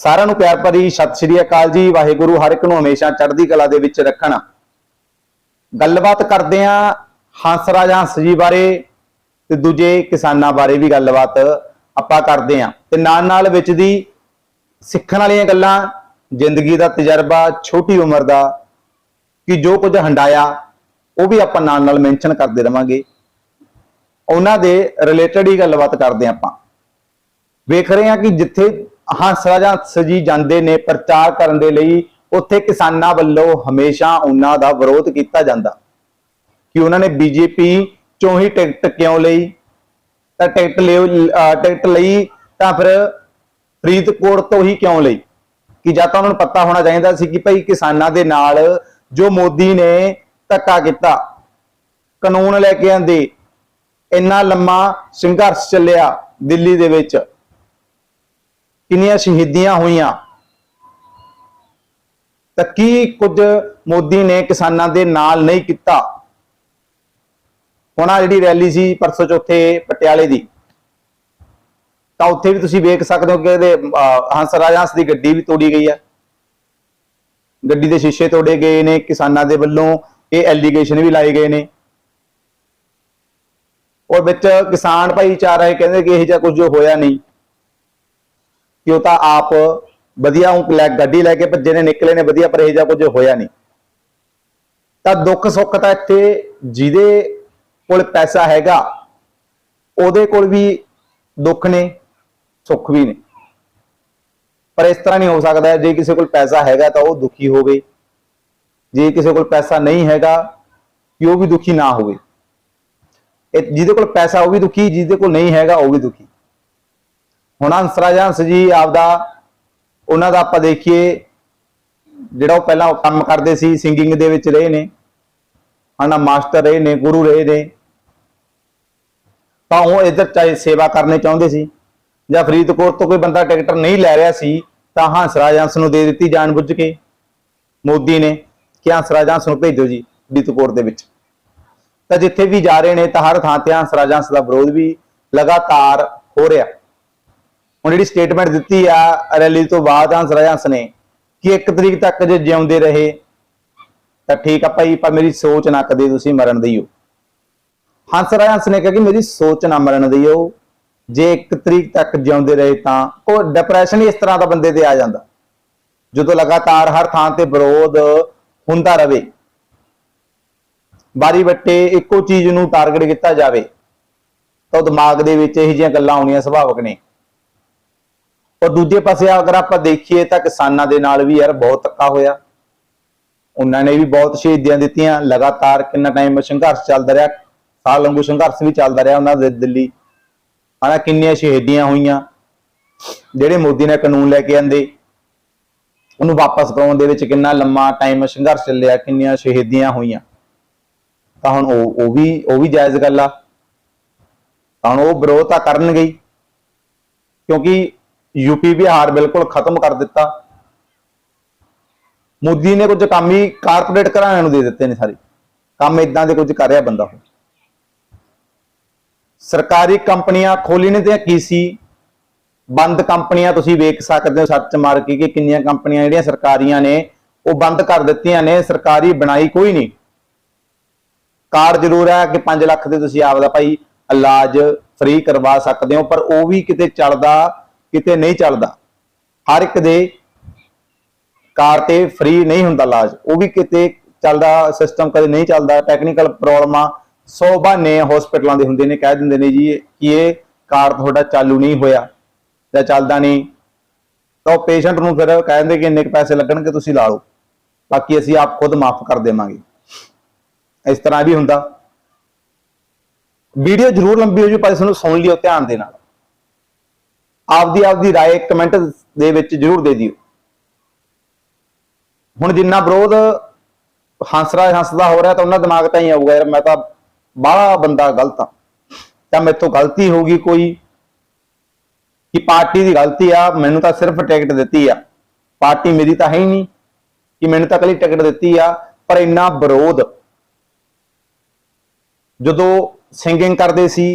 ਸਾਰਿਆਂ ਨੂੰ ਪਿਆਰ ਭਰੀ ਸਤਿ ਸ਼੍ਰੀ ਅਕਾਲ ਜੀ। ਵਾਹਿਗੁਰੂ ਹਰ ਇੱਕ ਨੂੰ ਹਮੇਸ਼ਾ ਚੜ੍ਹਦੀ ਕਲਾ ਦੇ ਵਿੱਚ ਰੱਖਣ। ਗੱਲਬਾਤ ਕਰਦੇ ਆਂ ਹੰਸਰਾਜ ਹੰਸ ਜੀ ਬਾਰੇ ਤੇ ਦੂਜੇ ਕਿਸਾਨਾਂ ਬਾਰੇ ਵੀ ਗੱਲਬਾਤ ਆਪਾਂ ਕਰਦੇ ਆਂ ਤੇ ਨਾਲ ਨਾਲ ਵਿੱਚ ਦੀ ਸਿੱਖਣ ਵਾਲੀਆਂ ਗੱਲਾਂ, ਜ਼ਿੰਦਗੀ ਦਾ ਤਜਰਬਾ, ਛੋਟੀ ਉਮਰ ਦਾ, ਕਿ ਜੋ ਕੁਝ ਹੰਡਾਇਆ, ਉਹ ਵੀ ਆਪਾਂ ਨਾਲ ਨਾਲ ਮੈਂਸ਼ਨ ਕਰਦੇ ਰਵਾਂਗੇ। ਉਹਨਾਂ ਦੇ ਰਿਲੇਟਡ ਹੀ ਗੱਲਬਾਤ ਕਰਦੇ ਆਂ ਆਪਾਂ। ਵੇਖ ਰਹੇ ਹਾਂ ਕਿ ਜਿੱਥੇ ਹੰਸਰਾਜ ਹੰਸ ਜੀ ਜਾਂਦੇ ਨੇ, ਪ੍ਰਚਾਰ ਕਰਨ ਦੇ ਲਈ, ਉੱਥੇ ਕਿਸਾਨਾਂ ਵੱਲੋਂ ਹਮੇਸ਼ਾ ਉਹਨਾਂ ਦਾ ਵਿਰੋਧ ਕੀਤਾ ਜਾਂਦਾ। ਕਿ ਉਹਨਾਂ ਨੇ ਬੀਜੇਪੀ ਚੋਂ ਹੀ ਟਿਕਟ ਕਿਉਂ ਲਈ? ਤਾਂ ਟਿਕਟ ਲਿਓ ਟਿਕਟ ਲਈ ਤਾਂ ਫਿਰ ਫਰੀਦਕੋਟ ਤੋਂ ਹੀ ਕਿਉਂ ਲਈ? ਕਿ ਜਾਂ ਤਾਂ ਉਹਨਾਂ ਨੂੰ ਪਤਾ ਹੋਣਾ ਚਾਹੀਦਾ ਸੀ ਕਿ ਭਾਈ ਕਿਸਾਨਾਂ ਦੇ ਨਾਲ ਜੋ ਮੋਦੀ ਨੇ ਧੱਕਾ ਕੀਤਾ, ਕਾਨੂੰਨ ਲੈ ਕੇ ਆਂਦੇ, ਇੰਨਾ ਲੰਮਾ ਸੰਘਰਸ਼ ਚੱਲਿਆ ਦਿੱਲੀ ਦੇ ਵਿੱਚ। ਕਿੰਨੀਆਂ ਸ਼ਹੀਦੀਆਂ ਹੋਈਆਂ? ਤਾਂ ਕੀ ਕੁਝ ਮੋਦੀ ਨੇ ਕਿਸਾਨਾਂ ਦੇ ਨਾਲ ਨਹੀਂ ਕੀਤਾ? ਹੁਣ ਆਹ ਜਿਹੜੀ ਰੈਲੀ ਸੀ ਪਰਸੋਂ ਚੌਥੇ ਪਟਿਆਲੇ ਦੀ, ਤਾਂ ਉੱਥੇ ਵੀ ਤੁਸੀਂ ਵੇਖ ਸਕਦੇ ਹੋ ਕਿ ਇਹਦੇ ਹੰਸ ਹੰਸਰਾਜ ਹੰਸ ਦੀ ਗੱਡੀ ਵੀ ਤੋੜੀ ਗਈ ਹੈ ਗੱਡੀ ਦੇ ਸ਼ੀਸ਼ੇ ਤੋੜੇ ਗਏ ਨੇ ਕਿਸਾਨਾਂ ਦੇ ਵੱਲੋਂ, ਇਹ ਐਲੀਗੇਸ਼ਨ ਵੀ ਲਾਏ ਗਏ ਨੇ। ਔਰ ਵਿੱਚ ਕਿਸਾਨ ਭਾਈਚਾਰਾ ਇਹ ਕਹਿੰਦੇ ਕਿ ਇਹ ਜਿਹਾ ਕੁਝ ਹੋਇਆ ਨਹੀਂ। ਕਿ ਉਹ ਤਾਂ ਆਪ ਵਧੀਆ ਉਹ ਲੈ ਗੱਡੀ ਲੈ ਕੇ ਭੱਜੇ ਨੇ, ਨਿਕਲੇ ਨੇ, ਵਧੀਆ, ਪਰ ਇਹ ਜਿਹਾ ਕੁਝ ਹੋਇਆ ਨਹੀਂ। ਤਾਂ ਦੁੱਖ ਸੁੱਖ ਤਾਂ ਇੱਥੇ ਜਿਹਦੇ ਕੋਲ ਪੈਸਾ ਹੈਗਾ, ਉਹਦੇ ਕੋਲ ਵੀ ਦੁੱਖ ਨੇ, ਸੁੱਖ ਵੀ ਨੇ। ਪਰ ਇਸ ਤਰ੍ਹਾਂ ਨਹੀਂ ਹੋ ਸਕਦਾ, ਜੇ ਕਿਸੇ ਕੋਲ ਪੈਸਾ ਹੈਗਾ ਤਾਂ ਉਹ ਦੁਖੀ ਹੋਵੇ। ਜੇ ਕਿਸੇ ਕੋਲ ਪੈਸਾ ਨਹੀਂ ਹੈਗਾ, ਕਿ ਉਹ ਵੀ ਦੁਖੀ ਨਾ ਹੋਵੇ। ਜਿਹਦੇ ਕੋਲ ਪੈਸਾ ਉਹ ਵੀ ਦੁਖੀ, ਜਿਹਦੇ ਕੋਲ ਨਹੀਂ ਹੈਗਾ, ਉਹ ਵੀ ਦੁਖੀ। ਹੁਣ ਹੰਸਰਾਜ ਹੰਸ ਜੀ ਆਪਦਾ, ਉਹਨਾਂ ਦਾ ਆਪਾਂ ਦੇਖੀਏ, ਜਿਹੜਾ ਉਹ ਪਹਿਲਾਂ ਕੰਮ ਕਰਦੇ ਸੀ ਸਿੰਗਿੰਗ ਦੇ ਵਿੱਚ ਰਹੇ ਨੇ, ਹਨਾ, ਮਾਸਟਰ ਰਹੇ ਨੇ, ਗੁਰੂ ਰਹੇ ਨੇ, ਤਾਂ ਉਹ ਇੱਧਰ ਚਾਹੇ ਸੇਵਾ ਕਰਨੇ ਚਾਹੁੰਦੇ ਸੀ, ਜਾਂ ਫਰੀਦਕੋਟ ਤੋਂ ਕੋਈ ਬੰਦਾ ਟਿਕਟ ਨਹੀਂ ਲੈ ਰਿਹਾ ਸੀ, ਤਾਂ ਹੰਸਰਾਜ ਹੰਸ ਨੂੰ ਦੇ ਦਿੱਤੀ ਜਾਣਬੁੱਝ ਕੇ, ਮੋਦੀ ਨੇ, ਕਿ ਹੰਸਰਾਜ ਹੰਸ ਨੂੰ ਭੇਜੋ ਜੀ, ਫਰੀਦਕੋਟ ਦੇ ਵਿੱਚ। ਤਾਂ ਜਿੱਥੇ ਵੀ ਜਾ ਰਹੇ ਨੇ, ਤਾਂ ਹਰ ਥਾਂ ਤੇ ਹੰਸਰਾਜ ਹੰਸ ਦਾ ਵਿਰੋਧ ਵੀ ਲਗਾਤਾਰ ਹੋ ਰਿਹਾ। ਹੁਣ ਜਿਹੜੀ ਸਟੇਟਮੈਂਟ ਦਿੱਤੀ ਆ ਰੈਲੀ ਤੋਂ ਬਾਅਦ ਹੰਸਰਾਜ ਹੰਸ ਨੇ ਕਿ 1 ਤਰੀਕ ਤੱਕ ਜੇ ਜਿਉਂਦੇ ਰਹੇ, ਤਾਂ ਠੀਕ ਆ ਭਾਈ, ਪਰ ਮੇਰੀ ਸੋਚ ਨਾ ਕਦੇ ਤੁਸੀਂ ਮਰਨ ਦਿਓ ਹੰਸਰਾਜ ਹੰਸ ਨੇ ਕਿਹਾ ਕਿ ਮੇਰੀ ਸੋਚ ਨਾ ਮਰਨ ਦਿਓ ਜੇ 1 ਤਰੀਕ ਤੱਕ ਜਿਉਂਦੇ ਰਹੇ ਤਾਂ ਉਹ ਡਿਪਰੈਸ਼ਨ ਹੀ ਇਸ ਤਰ੍ਹਾਂ ਦਾ ਬੰਦੇ ਤੇ ਆ ਜਾਂਦਾ। ਜਦੋਂ ਲਗਾਤਾਰ ਹਰ ਥਾਂ ਤੇ ਵਿਰੋਧ ਹੁੰਦਾ ਰਵੇ ਬਾਰੀ ਬੱਟੇ ਇੱਕੋ ਚੀਜ਼ ਨੂੰ ਟਾਰਗੇਟ ਕੀਤਾ ਜਾਵੇ, ਤਾਂ ਉਹ ਦਿਮਾਗ ਦੇ ਵਿੱਚ ਇਹੋ ਜਿਹੀਆਂ ਗੱਲਾਂ ਆਉਣੀਆਂ ਸੁਭਾਵਕ ਨੇ। ਔਰ ਦੂਜੇ ਪਾਸੇ ਅਗਰ ਆਪਾਂ ਦੇਖੀਏ ਤਾਂ ਕਿਸਾਨਾਂ ਦੇ ਨਾਲ ਵੀ ਯਾਰ ਬਹੁਤ ਧੱਕਾ ਹੋਇਆ। ਉਹਨਾਂ ਨੇ ਵੀ ਬਹੁਤ ਸ਼ਹੀਦੀਆਂ ਦਿੱਤੀਆਂ। ਲਗਾਤਾਰ ਕਿੰਨਾ ਟਾਈਮ ਸੰਘਰਸ਼ ਚੱਲਦਾ ਰਿਹਾ। ਸਾਲ ਲੰਗੂ ਸੰਘਰਸ਼ ਵੀ ਚੱਲਦਾ ਰਿਹਾ ਉਹਨਾਂ ਦੇ ਦਿੱਲੀ। ਹਨਾ ਕਿੰਨੀਆਂ ਸ਼ਹੀਦੀਆਂ ਹੋਈਆਂ। ਜਿਹੜੇ ਮੋਦੀ ਨੇ ਕਾਨੂੰਨ ਲੈ ਕੇ ਆਂਦੇ, ਉਹਨੂੰ ਵਾਪਸ ਕਰਾਉਣ ਦੇ ਵਿੱਚ ਕਿੰਨਾ ਲੰਮਾ ਟਾਈਮ ਸੰਘਰਸ਼ ਚੱਲਿਆ, ਕਿੰਨੀਆਂ ਸ਼ਹੀਦੀਆਂ ਹੋਈਆਂ। ਤਾਂ ਹੁਣ ਉਹ ਉਹ ਵੀ ਉਹ ਵੀ ਜਾਇਜ਼ ਗੱਲ ਆ। ਤਾਂ ਹੁਣ ਉਹ ਵਿਰੋਧ ਤਾਂ ਕਰਨਗੇ ਹੀ। ਕਿਉਂਕਿ ਯੂਪੀ ਬਿਹਾਰ ਬਿਲਕੁਲ ਖਤਮ ਕਰ ਦਿੱਤਾ। ਮੋਦੀ ਨੇ ਕੁਝ ਕੰਮ ਹੀ ਕਾਰਪੋਰੇਟ ਘਰਾਣਿਆਂ ਨੂੰ ਦੇ ਦਿੱਤੇ ਨੇ ਸਾਰੇ। ਕੰਮ ਇਦਾਂ ਦੇ ਕੁਝ ਕਰ ਰਿਹਾ ਬੰਦਾ ਉਹ। ਸਰਕਾਰੀ ਕੰਪਨੀਆਂ ਖੋਲੀ ਤੇ ਕੀ ਸੀ? ਬੰਦ ਕੰਪਨੀਆਂ ਤੁਸੀਂ ਵੇਖ ਸਕਦੇ ਹੋ ਸਰਚ ਮਾਰ ਕੇ ਕਿ ਕਿੰਨੀਆਂ ਕੰਪਨੀਆਂ ਜਿਹੜੀਆਂ ਸਰਕਾਰੀਆਂ ਨੇ, ਉਹ ਬੰਦ ਕਰ ਦਿੱਤੀਆਂ ਨੇ, ਸਰਕਾਰੀ ਬਣਾਈ ਕੋਈ ਨਹੀਂ। ਕਾਰਡ ਜ਼ਰੂਰ ਹੈ ਕਿ 5 ਲੱਖ ਦੇ ਤੁਸੀਂ ਆਪਦਾ ਭਾਈ ਇਲਾਜ ਫ੍ਰੀ ਕਰਵਾ ਸਕਦੇ ਹੋ, ਪਰ ਉਹ ਵੀ ਕਿਤੇ ਚੱਲਦਾ ਕਿਤੇ ਨਹੀਂ ਚੱਲਦਾ। ਹਰ ਇੱਕ ਦੇ ਕਾਰ ਤੇ ਫ੍ਰੀ ਨਹੀਂ ਹੁੰਦਾ ਇਲਾਜ। ਉਹ ਵੀ ਕਿਤੇ ਚੱਲਦਾ ਸਿਸਟਮ ਕਦੇ ਨਹੀਂ ਚੱਲਦਾ। ਟੈਕਨੀਕਲ ਪ੍ਰੋਬਲਮਾਂ 100 ਬਹਾਨੇ ਹਸਪੀਟਲਾਂ ਦੇ ਹੁੰਦੇ ਨੇ, ਕਹਿ ਦਿੰਦੇ ਨੇ ਜੀ, ਕਿ ਇਹ ਕਾਰ ਤੁਹਾਡਾ ਚਾਲੂ ਨਹੀਂ ਹੋਇਆ ਜਾਂ ਚੱਲਦਾ ਨਹੀਂ। ਤਾਂ ਉਹ ਪੇਸ਼ੈਂਟ ਨੂੰ ਫਿਰ ਕਹਿ ਦਿੰਦੇ ਕਿ ਇੰਨੇ ਕੁ ਪੈਸੇ ਲੱਗਣਗੇ, ਤੁਸੀਂ ਲਾ ਲਓ। ਬਾਕੀ ਅਸੀਂ ਆਪ ਖੁਦ ਮਾਫ ਕਰ ਦੇਵਾਂਗੇ। ਇਸ ਤਰ੍ਹਾਂ ਵੀ ਹੁੰਦਾ। ਵੀਡੀਓ ਜ਼ਰੂਰ ਲੰਬੀ ਹੋ ਜੂ ਪਰ ਇਸ ਨੂੰ ਸੁਣ ਲਿਓ, ਧਿਆਨ ਦੇ ਨਾਲ। ਆਪਦੀ ਆਪਦੀ رائے ਕਮੈਂਟ ਦੇ ਵਿੱਚ ਜ਼ਰੂਰ ਦੇ ਦਿਓ ਹੁਣ ਜਿੰਨਾ ਵਿਰੋਧ ਹੰਸਰਾਜ ਹੰਸਦਾ ਹੋ ਰਿਹਾ ਤਾਂ ਉਹਨਾਂ ਦਿਮਾਗ ਤਾਂ ਹੀ ਆਊਗਾ ਯਾਰ ਮੈਂ ਤਾਂ ਬਾਹਲਾ ਬੰਦਾ ਗਲਤ ਆ ਤਾਂ ਮੇਥੋਂ ਗਲਤੀ ਹੋ ਗਈ ਕੋਈ ਕਿ ਪਾਰਟੀ ਦੀ ਗਲਤੀ ਆ ਮੈਨੂੰ ਤਾਂ ਸਿਰਫ ਟਿਕਟ ਦਿੱਤੀ ਆ ਪਾਰਟੀ ਮੇਰੀ ਤਾਂ ਹੈ ਹੀ ਨਹੀਂ ਕਿ ਮੈਨੂੰ ਤਾਂ ਕੱਲੀ ਟਿਕਟ ਦਿੱਤੀ ਆ ਪਰ ਇੰਨਾ ਵਿਰੋਧ ਜਦੋਂ ਸਿੰਗਿੰਗ ਕਰਦੇ ਸੀ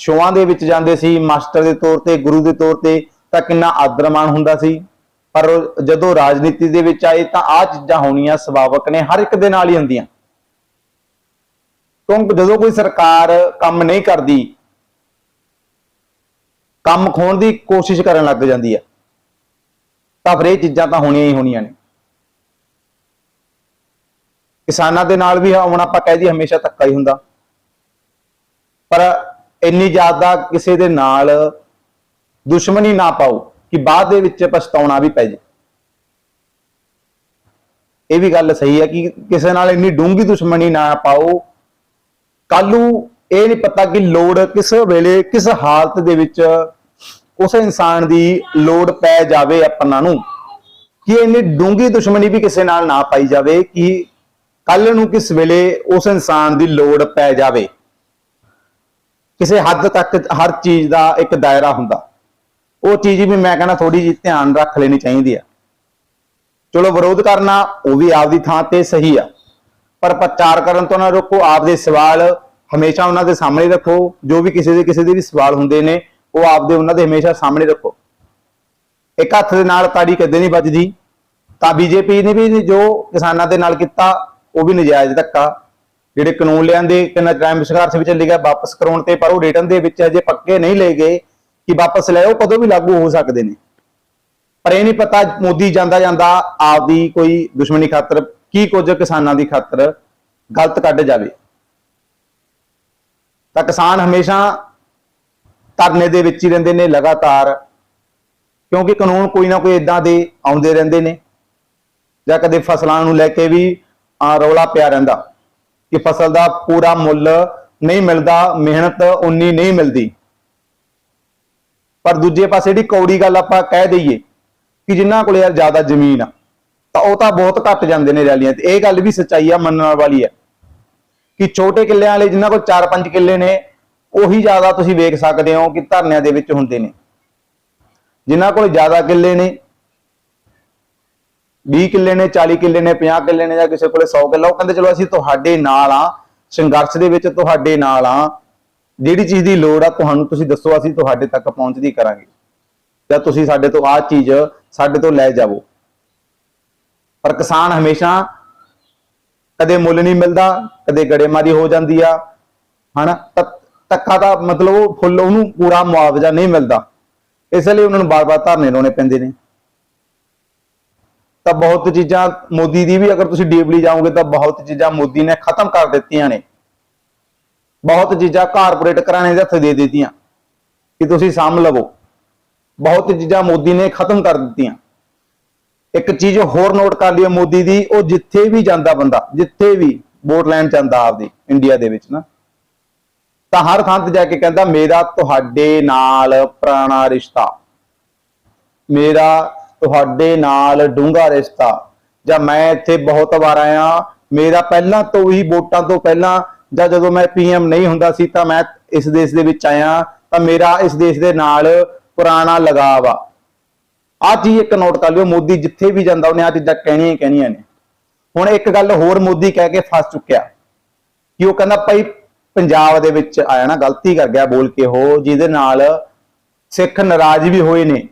ਸ਼ੋਆਂ ਦੇ ਵਿੱਚ ਜਾਂਦੇ ਸੀ, ਮਾਸਟਰ ਦੇ ਤੌਰ ਤੇ, ਗੁਰੂ ਦੇ ਤੌਰ ਤੇ ਤਾਂ ਕਿੰਨਾ ਆਦਰਮਾਨ ਹੁੰਦਾ ਸੀ। ਪਰ ਜਦੋਂ ਰਾਜਨੀਤੀ ਦੇ ਵਿੱਚ ਆਏ ਤਾਂ ਆ ਚੀਜ਼ਾਂ ਹੋਣੀਆਂ ਸੁਭਾਵਕ ਨੇ, ਹਰ ਇੱਕ ਦੇ ਨਾਲ ਹੀ ਹੁੰਦੀਆਂ। ਕਿਉਂਕਿ ਜਦੋਂ ਕੋਈ ਸਰਕਾਰ ਕੰਮ ਨਹੀਂ ਕਰਦੀ, ਕੰਮ ਖੋਣ ਦੀ ਕੋਸ਼ਿਸ਼ ਕਰਨ ਲੱਗ ਜਾਂਦੀ ਹੈ, ਤਾਂ ਫਿਰ ਇਹ ਚੀਜ਼ਾਂ ਤਾਂ ਹੋਣੀਆਂ ਹੀ ਹੋਣੀਆਂ ਨੇ। ਕਿਸਾਨਾਂ ਦੇ ਨਾਲ ਵੀ ਹੁਣ ਆਪਾਂ ਕਹਿ ਦਈਏ ਹਮੇਸ਼ਾ ਧੱਕਾ ਹੀ ਹੁੰਦਾ। ਪਰ ਇੰਨੀ ਜ਼ਿਆਦਾ ਕਿਸੇ ਦੇ ਨਾਲ ਦੁਸ਼ਮਣੀ ਨਾ ਪਾਓ ਕਿ ਬਾਅਦ ਦੇ ਵਿੱਚ ਪਛਤਾਉਣਾ ਵੀ ਪੈ ਜੇ। ਇਹ ਵੀ ਗੱਲ ਸਹੀ ਹੈ ਕਿ ਕਿਸੇ ਨਾਲ ਇੰਨੀ ਡੂੰਘੀ ਦੁਸ਼ਮਣੀ ਨਾ ਪਾਓ। ਕੱਲੂ ਇਹ ਨਹੀਂ ਪਤਾ ਕਿ ਲੋੜ ਕਿਸ ਵੇਲੇ, ਕਿਸ ਹਾਲਤ ਦੇ ਵਿੱਚ ਉਸ ਇਨਸਾਨ ਦੀ ਲੋੜ ਪੈ ਜਾਵੇ ਆਪਣਾ ਨੂੰ, ਕਿ ਇੰਨੀ ਡੂੰਘੀ ਦੁਸ਼ਮਣੀ ਵੀ ਕਿਸੇ ਨਾਲ ਨਾ ਪਾਈ ਜਾਵੇ ਕਿ ਕੱਲ ਨੂੰ ਕਿਸ ਵੇਲੇ ਉਸ ਇਨਸਾਨ ਦੀ ਲੋੜ ਪੈ ਜਾਵੇ। ਕਿਸੇ ਹੱਦ ਤੱਕ ਹਰ ਚੀਜ਼ ਦਾ ਇੱਕ ਦਾਇਰਾ ਹੁੰਦਾ। ਉਹ ਚੀਜ਼ ਵੀ ਮੈਂ ਕਹਿੰਦਾ ਥੋੜੀ ਜਿਹੀ ਧਿਆਨ ਰੱਖ ਲੈਣੀ ਚਾਹੀਦੀ ਆ। ਚਲੋ ਵਿਰੋਧ ਕਰਨਾ ਉਹ ਵੀ ਆਪਦੀ ਥਾਂ ਤੇ ਸਹੀ ਆ। ਪਰ ਪ੍ਰਚਾਰ ਕਰਨ ਤੋਂ ਨਾ ਰੋਕੋ, ਆਪਦੇ ਸਵਾਲ ਹਮੇਸ਼ਾ ਉਹਨਾਂ ਦੇ ਸਾਹਮਣੇ ਰੱਖੋ। ਜੋ ਵੀ ਕਿਸੇ ਦੇ ਕਿਸੇ ਦੇ ਵੀ ਸਵਾਲ ਹੁੰਦੇ ਨੇ, ਉਹ ਆਪਦੇ ਉਹਨਾਂ ਦੇ ਹਮੇਸ਼ਾ ਸਾਹਮਣੇ ਰੱਖੋ। ਇੱਕ ਹੱਥ ਦੇ ਨਾਲ ਤਾੜੀ ਕਦੇ ਨਹੀਂ ਵੱਜਦੀ। ਤਾਂ ਬੀਜੇਪੀ ਨੇ ਵੀ ਜੋ ਕਿਸਾਨਾਂ ਦੇ ਨਾਲ ਕੀਤਾ, ਉਹ ਵੀ ਨਜਾਇਜ਼ ਧੱਕਾ। ਜਿਹੜੇ ਕਾਨੂੰਨ ਲਿਆਂਦੇ ਕਿੰਨਾ ਟਾਈਮ ਸੰਘਰਸ਼ ਵਿੱਚ ਚੱਲੀ ਵਾਪਸ ਕਰਾਉਣ ਤੇ, ਪਰ ਉਹ ਰਿਟਰਨ ਦੇ ਵਿੱਚ ਅਜੇ ਪੱਕੇ ਨਹੀਂ ਲਏ ਗਏ ਕਿ ਵਾਪਸ ਲੈ ਉਹ ਕਦੋਂ ਵੀ ਲਾਗੂ ਹੋ ਸਕਦੇ ਨੇ। ਪਰ ਇਹ ਨਹੀਂ ਪਤਾ ਮੋਦੀ ਜਾਂਦਾ ਜਾਂਦਾ ਆਪਦੀ ਕੋਈ ਦੁਸ਼ਮਣੀ ਖਾਤਰ, ਕੀ ਕੁਝ ਕਿਸਾਨਾਂ ਦੀ ਖਾਤਰ ਗਲਤ ਕੱਢ ਜਾਵੇ। ਤਾਂ ਕਿਸਾਨ ਹਮੇਸ਼ਾ ਧਰਨੇ ਦੇ ਵਿੱਚ ਹੀ ਰਹਿੰਦੇ ਨੇ, ਲਗਾਤਾਰ। ਕਿਉਂਕਿ ਕਾਨੂੰਨ ਕੋਈ ਨਾ ਕੋਈ ਇਦਾਂ ਦੇ ਆਉਂਦੇ ਰਹਿੰਦੇ ਨੇ। ਜਾਂ ਕਦੇ ਫਸਲਾਂ ਨੂੰ ਲੈ ਕੇ ਵੀ ਰੌਲਾ ਪਿਆ ਰਹਿੰਦਾ। ਕਿ ਫਸਲ ਦਾ ਪੂਰਾ ਮੁੱਲ ਨਹੀਂ ਮਿਲਦਾ, ਮਿਹਨਤ ਉਨੀ ਨਹੀਂ ਮਿਲਦੀ। ਪਰ ਦੂਜੇ ਪਾਸੇ ਜਿਹੜੀ ਕੌੜੀ ਗੱਲ ਆਪਾਂ ਕਹਿ ਦਈਏ ਕਿ ਜਿਨ੍ਹਾਂ ਕੋਲ ਯਾਰ ਜ਼ਿਆਦਾ ਜ਼ਮੀਨ ਆ, ਤਾਂ ਉਹ ਤਾਂ ਬਹੁਤ ਘੱਟ ਜਾਂਦੇ ਨੇ ਰੈਲੀਆਂ ਤੇ। ਇਹ ਗੱਲ ਵੀ ਸੱਚਾਈ ਆ, ਮੰਨਣ ਵਾਲੀ ਹੈ ਕਿ ਛੋਟੇ ਕਿੱਲਿਆਂ ਵਾਲੇ ਜਿਨ੍ਹਾਂ ਕੋਲ 4-5 ਕਿੱਲੇ ਨੇ, ਉਹੀ ਜ਼ਿਆਦਾ ਤੁਸੀਂ ਵੇਖ ਸਕਦੇ ਹੋ ਕਿ ਧਰਨਿਆਂ ਦੇ ਵਿੱਚ ਹੁੰਦੇ ਨੇ। ਜਿਨ੍ਹਾਂ ਕੋਲ ਜ਼ਿਆਦਾ ਕਿੱਲੇ ਨੇ 20 ਕਿੱਲੇ ਨੇ 40 ਕਿੱਲੇ ਨੇ 50 ਕਿੱਲੇ ਨੇ ਜਾਂ ਕਿਸੇ ਕੋਲੇ 100 ਕਿੱਲਾ, ਉਹ ਕਹਿੰਦੇ, ਚਲੋ ਅਸੀਂ ਤੁਹਾਡੇ ਨਾਲ ਆ, ਸੰਘਰਸ਼ ਦੇ ਵਿੱਚ ਤੁਹਾਡੇ ਨਾਲ ਆ। ਜਿਹੜੀ ਚੀਜ਼ ਦੀ ਲੋੜ ਆ, ਤੁਹਾਨੂੰ ਤੁਸੀਂ ਦੱਸੋ, ਅਸੀਂ ਤੁਹਾਡੇ ਤੱਕ ਪਹੁੰਚਦੀ ਕਰਾਂਗੇ। ਜਾਂ ਤੁਸੀਂ ਸਾਡੇ ਤੋਂ ਆਹ ਚੀਜ਼ ਸਾਡੇ ਤੋਂ ਲੈ ਜਾਵੋ। ਪਰ ਕਿਸਾਨ ਹਮੇਸ਼ਾ ਕਦੇ ਮੁੱਲ ਨਹੀਂ ਮਿਲਦਾ, ਕਦੇ ਗੜੇਮਾਰੀ ਹੋ ਜਾਂਦੀ ਆ, ਹਨਾ? ਤਾਂ ਧੱਕਾ ਦਾ ਮਤਲਬ ਉਹ ਫੁੱਲ ਉਹਨੂੰ ਪੂਰਾ ਮੁਆਵਜ਼ਾ ਨਹੀਂ ਮਿਲਦਾ। ਇਸ ਲਈ ਉਹਨਾਂ ਨੂੰ ਬਾਰ-ਬਾਰ ਧਰਨੇ ਲਾਉਣੇ ਪੈਂਦੇ ਨੇ। ਤਾਂ ਬਹੁਤ ਚੀਜ਼ਾਂ ਮੋਦੀ ਦੀ ਵੀ ਅਗਰ ਤੁਸੀਂ ਡੀਪਲੀ ਜਾਓਗੇ ਤਾਂ ਬਹੁਤ ਚੀਜ਼ਾਂ ਮੋਦੀ ਨੇ ਖਤਮ ਕਰ ਦਿੱਤੀਆਂ ਨੇ। ਬਹੁਤ ਚੀਜ਼ਾਂ ਕਾਰਪੋਰੇਟ ਘਰਾਣੇ ਦੇ ਹੱਥ ਦੇ ਦਿੱਤੀਆਂ। ਕਿ ਤੁਸੀਂ ਸਾਂਭ ਲਵੋ। ਬਹੁਤ ਚੀਜ਼ਾਂ ਮੋਦੀ ਨੇ ਖਤਮ ਕਰ ਦਿੱਤੀਆਂ। ਇੱਕ ਚੀਜ਼ ਹੋਰ ਨੋਟ ਕਰ ਲਿਓ ਮੋਦੀ ਦੀ, ਉਹ ਜਿੱਥੇ ਵੀ ਜਾਂਦਾ ਬੰਦਾ, ਜਿੱਥੇ ਵੀ ਵੋਟ ਲੈਣ ਜਾਂਦਾ ਆਪਦੀ, ਇੰਡੀਆ ਦੇ ਵਿੱਚ ਨਾ, ਤਾਂ ਹਰ ਥਾਂ ਤੇ ਜਾ ਕੇ ਕਹਿੰਦਾ, ਮੇਰਾ ਤੁਹਾਡੇ ਨਾਲ ਪੁਰਾਣਾ ਰਿਸ਼ਤਾ। ਮੇਰਾ ਤੁਹਾਡੇ ਨਾਲ ਡੂੰਘਾ ਰਿਸ਼ਤਾ। ਜਾਂ ਮੈਂ ਇੱਥੇ ਬਹੁਤ ਵਾਰ ਆਇਆ, ਮੇਰਾ ਪਹਿਲਾਂ ਤੋਂ ਹੀ ਵੋਟਾਂ ਤੋਂ ਪਹਿਲਾਂ ਜਾਂ ਜਦੋਂ ਮੈਂ ਪੀਐਮ ਨਹੀਂ ਹੁੰਦਾ ਸੀ ਤਾਂ ਮੈਂ ਇਸ ਦੇਸ਼ ਦੇ ਵਿੱਚ ਆਇਆ, ਤਾਂ ਮੇਰਾ ਇਸ ਦੇਸ਼ ਦੇ ਨਾਲ ਪੁਰਾਣਾ ਲਗਾਵ ਆ। ਆ ਚੀਜ਼ ਇੱਕ ਨੋਟ ਕਰ ਲਿਓ, ਮੋਦੀ ਜਿੱਥੇ ਵੀ ਜਾਂਦਾ, ਉਹਨੇ ਆ ਚੀਜ਼ਾਂ ਕਹਿਣੀਆਂ ਹੀ ਕਹਿਣੀਆਂ ਨੇ। ਹੁਣ ਇੱਕ ਗੱਲ ਹੋਰ ਮੋਦੀ ਕਹਿ ਕੇ ਫਸ ਚੁੱਕਿਆ, ਕਿ ਉਹ ਕਹਿੰਦਾ ਭਾਈ ਪੰਜਾਬ ਦੇ ਵਿੱਚ ਆਇਆ ਨਾ, ਗਲਤੀ ਕਰ ਗਿਆ ਬੋਲ ਕੇ ਉਹ, ਜਿਹਦੇ ਨਾਲ ਸਿੱਖ ਨਾਰਾਜ਼ ਵੀ ਹੋਏ ਨੇ।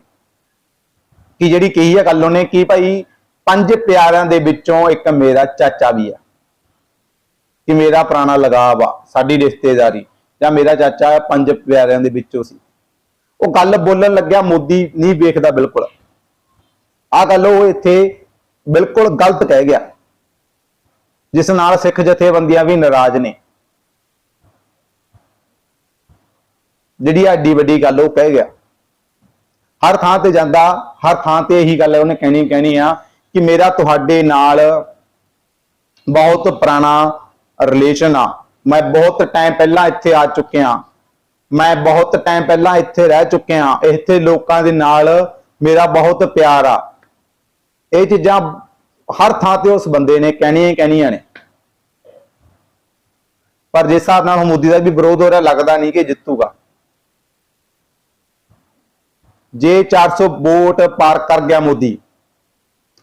ਕਿ ਜਿਹੜੀ ਕਹੀ ਆ ਗੱਲ ਉਹਨੇ, ਕਿ ਭਾਈ? ਪੰਜ ਪਿਆਰਿਆਂ ਦੇ ਵਿੱਚੋਂ ਇੱਕ ਮੇਰਾ ਚਾਚਾ ਵੀ ਆ। ਕਿ ਮੇਰਾ ਪੁਰਾਣਾ ਲਗਾਵ ਆ, ਸਾਡੀ ਰਿਸ਼ਤੇਦਾਰੀ। ਜਾਂ ਮੇਰਾ ਚਾਚਾ ਪੰਜ ਪਿਆਰਿਆਂ ਦੇ ਵਿੱਚੋਂ ਸੀ। ਉਹ ਗੱਲ ਬੋਲਣ ਲੱਗਿਆ, ਮੋਦੀ ਨਹੀਂ ਵੇਖਦਾ ਬਿਲਕੁਲ। ਆ ਗੱਲ ਉਹ ਇੱਥੇ ਬਿਲਕੁਲ ਗਲਤ ਕਹਿ ਗਿਆ। ਜਿਸ ਨਾਲ ਸਿੱਖ ਜਥੇਬੰਦੀਆਂ ਵੀ ਨਾਰਾਜ਼ ਨੇ। ਜਿਹੜੀ ਐਡੀ ਵੱਡੀ ਗੱਲ ਉਹ ਕਹਿ ਗਿਆ। ਹਰ ਥਾਂ ਤੇ ਜਾਂਦਾ, ਹਰ ਥਾਂ ਤੇ ਇਹੀ ਗੱਲ ਹੈ, ਉਹਨੇ ਕਹਿਣੀ ਕਹਿਣੀ ਆ ਕਿ ਮੇਰਾ ਤੁਹਾਡੇ ਨਾਲ ਬਹੁਤ ਪੁਰਾਣਾ ਰਿਲੇਸ਼ਨ ਆ। ਮੈਂ ਬਹੁਤ ਟਾਈਮ ਪਹਿਲਾਂ ਇੱਥੇ ਆ ਚੁੱਕਿਆ ਮੈਂ ਬਹੁਤ ਟਾਈਮ ਪਹਿਲਾਂ ਇੱਥੇ ਰਹਿ ਚੁੱਕਿਆ ਇੱਥੇ ਲੋਕਾਂ ਦੇ ਨਾਲ ਮੇਰਾ ਬਹੁਤ ਪਿਆਰ ਆ। ਇਹ ਚੀਜ਼ਾਂ ਹਰ ਥਾਂ ਤੇ ਉਸ ਬੰਦੇ ਨੇ ਕਹਿਣੀਆਂ ਹੀ ਕਹਿਣੀਆਂ ਨੇ। ਪਰ ਜਿਸ ਹਿਸਾਬ ਨਾਲ ਹੁਣ ਮੋਦੀ ਦਾ ਵੀ ਵਿਰੋਧ ਹੋ ਰਿਹਾ, ਲੱਗਦਾ ਨਹੀਂ ਕਿ ਜਿੱਤੂਗਾ। ਜੇ 400 ਵੋਟ ਪਾਰ ਕਰ ਗਿਆ ਮੋਦੀ,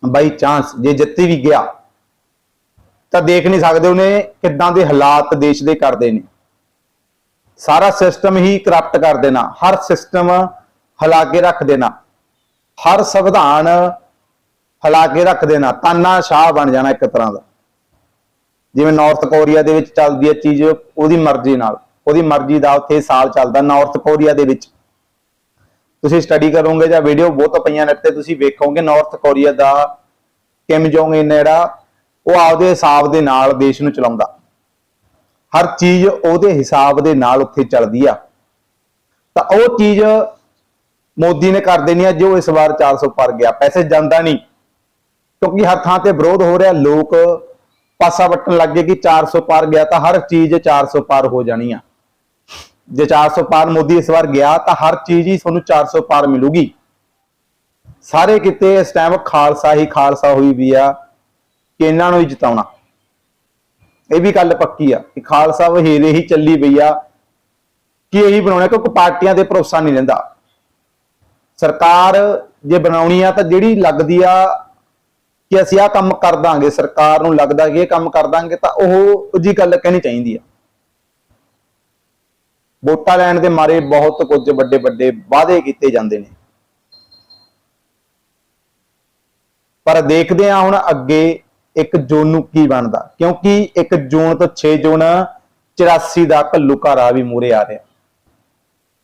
ਬਾਈ ਚਾਂਸ, ਜੇ ਜਿੱਤੀ ਵੀ ਗਿਆ, ਤਾਂ ਦੇਖ ਨਹੀਂ ਸਕਦੇ ਉਹਨੇ ਕਿੱਦਾਂ ਦੇ ਹਾਲਾਤ ਦੇਸ਼ ਦੇ ਕਰਦੇ ਨੇ। ਸਾਰਾ ਸਿਸਟਮ ਹੀ ਕਰਪਟ ਕਰ ਦੇਣਾ, ਹਰ ਸਿਸਟਮ ਹਿਲਾ ਕੇ ਰੱਖ ਦੇਣਾ, ਹਰ ਸੰਵਿਧਾਨ ਹਿਲਾ ਕੇ ਰੱਖ ਦੇਣਾ, ਤਾਨਾ ਸ਼ਾਹ ਬਣ ਜਾਣਾ ਇੱਕ ਤਰ੍ਹਾਂ ਦਾ। ਜਿਵੇਂ ਨਾਰਥ ਕੋਰੀਆ ਦੇ ਵਿੱਚ ਚੱਲਦੀ ਹੈ ਚੀਜ਼, ਉਹਦੀ ਮਰਜ਼ੀ ਨਾਲ, ਉਹਦੀ ਮਰਜ਼ੀ ਦਾ ਉੱਥੇ ਸਾਲ ਚੱਲਦਾ ਨਾਰਥ ਕੋਰੀਆ ਦੇ ਵਿੱਚ। ਤੁਸੀਂ ਸਟੱਡੀ ਕਰੋਗੇ ਜਾਂ ਵੀਡੀਓ ਬਹੁਤ ਪਈਆਂ ਨੇ ਤੇ ਤੁਸੀਂ ਵੇਖੋਗੇ ਨਾਰਥ ਕੋਰੀਆ ਦਾ ਕਿਮ ਜੋਂਗ ਇਨ ਜਿਹੜਾ, ਉਹ ਆਪਦੇ ਹਿਸਾਬ ਦੇ ਨਾਲ ਦੇਸ਼ ਨੂੰ ਚਲਾਉਂਦਾ। ਹਰ ਚੀਜ਼ ਉਹਦੇ ਹਿਸਾਬ ਦੇ ਨਾਲ ਉੱਥੇ ਚੱਲਦੀ ਆ। ਤਾਂ ਉਹ ਚੀਜ਼ ਮੋਦੀ ਨੇ ਕਰ ਦੇਣੀ ਆ, ਜੋ ਇਸ ਵਾਰ 400 ਪਰ ਗਿਆ। ਪੈਸੇ ਜਾਂਦਾ ਨਹੀਂ, ਕਿਉਂਕਿ ਹਰ ਥਾਂ ਤੇ ਵਿਰੋਧ ਹੋ ਰਿਹਾ। ਲੋਕ ਪਾਸਾ ਵੱਟਣ ਲੱਗ ਗਏ ਕਿ 400 ਪਾਰ ਗਿਆ ਤਾਂ ਹਰ ਚੀਜ਼ 400 ਪਾਰ ਹੋ ਜਾਣੀ ਆ। ਜੇ 400 ਪਾਰ ਮੋਦੀ ਇਸ ਵਾਰ ਗਿਆ ਤਾਂ ਹਰ ਚੀਜ਼ ਹੀ ਤੁਹਾਨੂੰ 400 ਪਾਰ ਮਿਲੂਗੀ। ਸਾਰੇ ਕਿਤੇ ਇਸ ਟਾਈਮ ਖਾਲਸਾ ਹੀ ਖਾਲਸਾ ਹੋਈ ਵੀ ਆ ਕਿ ਇਹਨਾਂ ਨੂੰ ਹੀ ਜਿਤਾਉਣਾ। ਇਹ ਵੀ ਗੱਲ ਪੱਕੀ ਆ ਕਿ ਖਾਲਸਾ ਵਹੇਰੇ ਹੀ ਚੱਲੀ ਪਈ ਆ ਕਿ ਇਹੀ ਬਣਾਉਣਾ, ਕਿਉਂਕਿ ਪਾਰਟੀਆਂ ਦੇ ਭਰੋਸਾ ਨਹੀਂ ਰਹਿੰਦਾ। ਸਰਕਾਰ ਜੇ ਬਣਾਉਣੀ ਆ ਤਾਂ ਜਿਹੜੀ ਲੱਗਦੀ ਆ ਕਿ ਅਸੀਂ ਆਹ ਕੰਮ ਕਰ ਦਾਂਗੇ, ਸਰਕਾਰ ਨੂੰ ਲੱਗਦਾ ਕਿ ਇਹ ਕੰਮ ਕਰ ਦਾਂਗੇ ਤਾਂ ਉਹ ਜੀ ਗੱਲ ਕਹਿਣੀ ਚਾਹੀਦੀ ਆ। ਵੋਟਾਂ ਲੈਣ ਦੇ ਮਾਰੇ ਬਹੁਤ ਕੁਝ ਵੱਡੇ ਵੱਡੇ ਵਾਅਦੇ ਕੀਤੇ ਜਾਂਦੇ ਨੇ। ਪਰ ਦੇਖਦੇ ਆ ਹੁਣ ਅੱਗੇ 1 ਜੂਨ ਨੂੰ ਕੀ ਬਣਦਾ, ਕਿਉਂਕਿ 1 ਜੂਨ ਤੋਂ 6 ਜੂਨ 84 ਦਾ ਘੱਲੂਘਾਰਾ ਵੀ ਮੂਰੇ ਆ ਰਿਹਾ।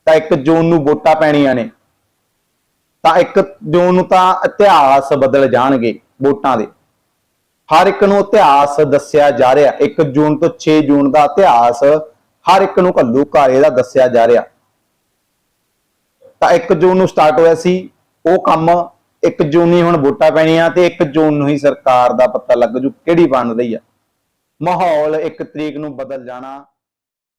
ਤਾਂ ਇੱਕ ਜੂਨ ਨੂੰ ਵੋਟਾਂ ਪੈਣੀਆਂ ਨੇ। ਤਾਂ ਇੱਕ ਜੂਨ ਨੂੰ ਤਾਂ ਇਤਿਹਾਸ ਬਦਲ ਜਾਣਗੇ ਵੋਟਾਂ ਦੇ। ਹਰ ਇੱਕ ਨੂੰ ਇਤਿਹਾਸ ਦੱਸਿਆ ਜਾ ਰਿਹਾ। 1 ਜੂਨ ਤੋਂ 6 ਜੂਨ ਦਾ ਇਤਿਹਾਸ ਹਰ ਇੱਕ ਨੂੰ ਘੱਲੂ, ਘਾਰੇ ਦਾ ਦੱਸਿਆ ਜਾ ਰਿਹਾ। ਤਾਂ 1 ਜੂਨ ਨੂੰ ਸਟਾਰਟ ਹੋਇਆ ਸੀ, ਉਹ ਕੰਮ 1 ਜੂਨ ਨੂੰ ਹੀ ਹੁਣ ਵੋਟਾਂ ਪੈਣੀਆਂ ਤੇ 1 ਜੂਨ ਨੂੰ ਹੀ ਸਰਕਾਰ ਦਾ ਪਤਾ ਲੱਗ ਜੂ, ਕਿਹੜੀ ਬਣ ਰਹੀ ਆ? ਮਾਹੌਲ 1 ਤਰੀਕ ਨੂੰ ਬਦਲ ਜਾਣਾ